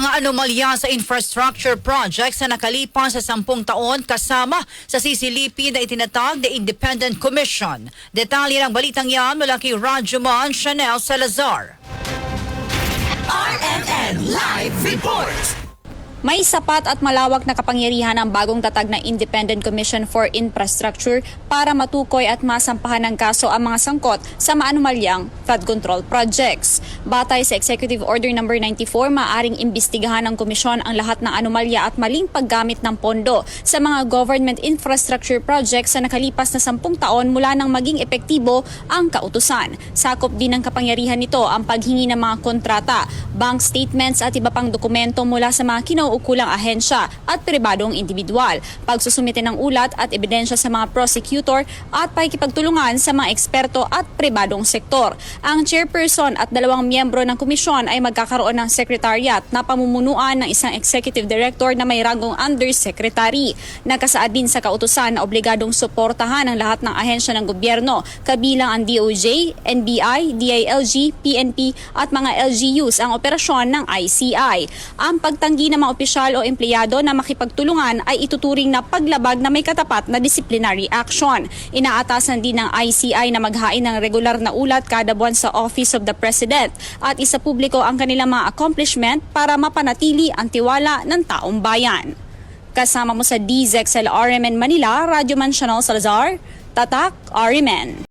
Mga anomalya sa infrastructure projects na nakalipas sa sampung taon kasama sa sisilipin na itinatag the Independent Commission. Detalye ng balitang yan mula kay Rajuman Chanel Salazar. RMN Live Report. May sapat at malawak na kapangyarihan ang bagong tatag na Independent Commission for Infrastructure para matukoy at masampahan ng kaso ang mga sangkot sa maanumalyang flood control projects. Batay sa Executive Order No. 94, maaring imbestigahan ng komisyon ang lahat ng anomalya at maling paggamit ng pondo sa mga government infrastructure projects sa nakalipas na sampung taon mula nang maging epektibo ang kautusan. Sakop din ng kapangyarihan nito ang paghingi ng mga kontrata, bank statements at iba pang dokumento mula sa mga kinauukulang ahensya at pribadong individual, pagsusumite ng ulat at ebidensya sa mga prosecutor at pakikipagtulungan sa mga eksperto at pribadong sektor. Ang chairperson at dalawang miyembro ng komisyon ay magkakaroon ng secretariat na pamumunuan ng isang executive director na may ranggong undersecretary. Nakasaad din sa kautusan na obligadong suportahan ang lahat ng ahensya ng gobyerno, kabilang ang DOJ, NBI, DILG, PNP at mga LGUs ang operasyon ng ICI. Ang pagtanggi ng mga opisyal o empleyado na makipagtulungan ay ituturing na paglabag na may katapat na disciplinary action. Inaatasan din ng ICI na maghain ng regular na ulat kada buwan sa Office of the President at isa publiko ang kanilang mga accomplishment para mapanatili ang tiwala ng taong bayan. Kasama mo sa DZXL RMN Manila, Radyo Man Chanel Salazar, Tatak RMN.